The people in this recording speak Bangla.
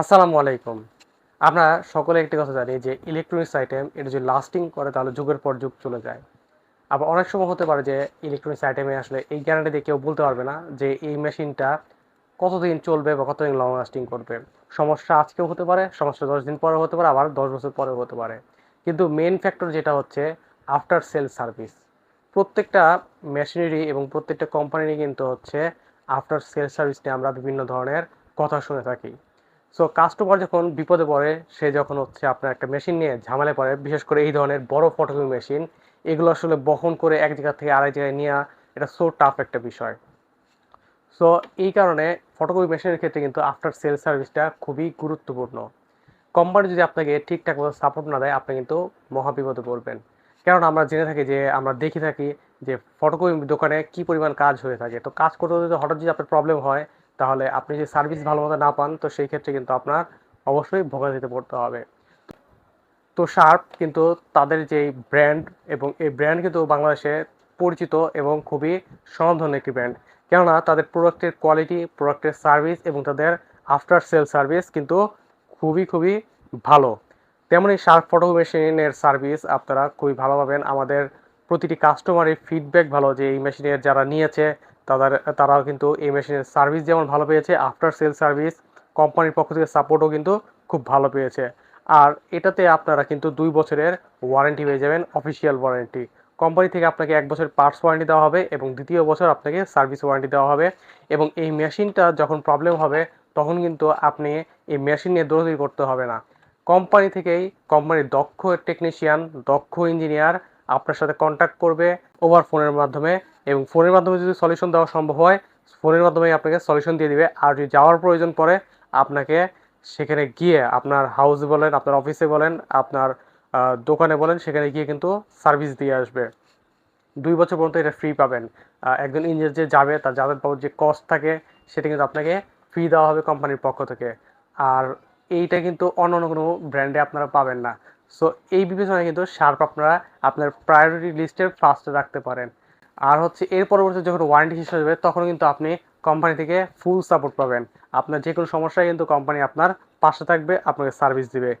আসসালামু আলাইকুম। আমরা সকলে একটি কথা জানি যে ইলেকট্রনিক্স আইটেম এটা যদি লাস্টিং করে তাহলে যুগের পর যুগ চলে যায়। আবার অনেক সময় হতে পারে যে ইলেকট্রনিক্স আইটেমে আসলে এই গ্যারান্টি দিয়ে কেউ বলতে পারবে না যে এই মেশিনটা কতদিন চলবে বা কতদিন লং লাস্টিং করবে। সমস্যা আজকেও হতে পারে, সমস্যা দশ দিন পরেও হতে পারে, আবার দশ বছর পরেও হতে পারে। কিন্তু মেন ফ্যাক্টর যেটা হচ্ছে আফটার সেল সার্ভিস প্রত্যেকটা মেশিনারি এবং প্রত্যেকটা কোম্পানিরই কিন্তু হচ্ছে আফটার সেল সার্ভিস নিয়ে আমরা বিভিন্ন ধরনের কথা শুনে থাকি। সো কাস্টমার যখন বিপদে পড়ে, সে যখন হচ্ছে আপনার একটা মেশিন নিয়ে ঝামেলায় পড়ে, বিশেষ করে এই ধরনের বড় ফটোকপি মেশিন এগুলো আসলে বহন করে এক জায়গা থেকে আরেক জায়গায় নেওয়া এটা সো টাফ একটা বিষয়। সো এই কারণে ফটোকপি মেশিনের ক্ষেত্রে কিন্তু আফটার সেল সার্ভিসটা খুবই গুরুত্বপূর্ণ। কোম্পানি যদি আপনাকে ঠিকঠাক মতো সাপোর্ট না দেয়, আপনি কিন্তু মহাবিপদে পড়বেন। কারণ আমরা জেনে থাকি যে, আমরা দেখি থাকি যে ফটোকপি দোকানে কি পরিমাণ কাজ হয়ে থাকে। তো কাজ করতে করতে হঠাৎ যদি আপনার প্রবলেম হয় তাহলে আপনি যদি সার্ভিস ভালো মতো না পান, তো সেই ক্ষেত্রে কিন্তু আপনার অবশ্যই ভোগান্তিতে পড়তে হবে। তো শার্প কিন্তু তাদের যেই ব্র্যান্ড এবং এই ব্র্যান্ড কিন্তু বাংলাদেশে পরিচিত এবং খুবই স্বনামধন্য একটি ব্র্যান্ড কেননা তাদের প্রোডাক্টের কোয়ালিটি প্রোডাক্টের সার্ভিস এবং তাদের আফটার সেল সার্ভিস কিন্তু খুবই খুবই ভালো। তেমনি শার্প ফটো মেশিনের সার্ভিস আপনারা খুবই ভালো পাবেন। আমাদের প্রতিটি কাস্টমারের ফিডব্যাক ভালো যে এই মেশিনের যারা নিয়েছে তাদের, তারাও কিন্তু এই মেশিনের সার্ভিস যেমন ভালো পেয়েছে আফটার সেল সার্ভিস কোম্পানির পক্ষ থেকে সাপোর্টও কিন্তু খুব ভালো পেয়েছে। আর এটাতে আপনারা কিন্তু দুই বছরের ওয়ারেন্টি পেয়ে যাবেন অফিসিয়াল ওয়ারেন্টি কোম্পানি থেকে আপনাকে এক বছর পার্টস ওয়ারেন্টি দেওয়া হবে এবং দ্বিতীয় বছর আপনাকে সার্ভিস ওয়ারেন্টি দেওয়া হবে এবং এই মেশিনটা যখন প্রবলেম হবে, তখন কিন্তু আপনি এই মেশিন নিয়ে দৌড়দৌড়ি করতে হবে না। কোম্পানি থেকেই কোম্পানির দক্ষ টেকনিশিয়ান দক্ষ ইঞ্জিনিয়ার আপনার সাথে কন্ট্যাক্ট করবে ওভার ফোনের মাধ্যমে এবং ফোনের মাধ্যমে যদি সলিউশন দেওয়া সম্ভব হয়, ফোনের মাধ্যমে আপনাকে সলিউশন দিয়ে দিবে। আর যদি যাওয়ার প্রয়োজন পড়ে, আপনাকে সেখানে গিয়ে আপনার হাউসে বলেন, আপনার অফিসে বলেন, আপনার দোকানে বলেন, সেখানে গিয়ে কিন্তু সার্ভিস দিয়ে আসবে। দুই বছর পর্যন্ত এটা ফ্রি পাবেন। একজন ইঞ্জিনিয়ার যে যাবে, তার যাদের বাবদ যে কস্ট থাকে, সেটা কিন্তু আপনাকে ফ্রি দেওয়া হবে কোম্পানির পক্ষ থেকে। আর এইটা কিন্তু অন্য অন্য কোনো ব্র্যান্ডে আপনারা পাবেন না। সো এই বিবেচনায় কিন্তু শার্প আপনারা আপনার প্রায়োরিটি লিস্টের ফার্স্টে রাখতে পারেন। আর হচ্ছে এর পরবর্তী যখন ওয়ারেন্টি শেষ হয়ে তখন কিন্তু আপনি কোম্পানি থেকে ফুল সাপোর্ট পাবেন। আপনার যে কোনো সমস্যায় কিন্তু কোম্পানি আপনার পাশে থাকবে, আপনাকে সার্ভিস দিবে।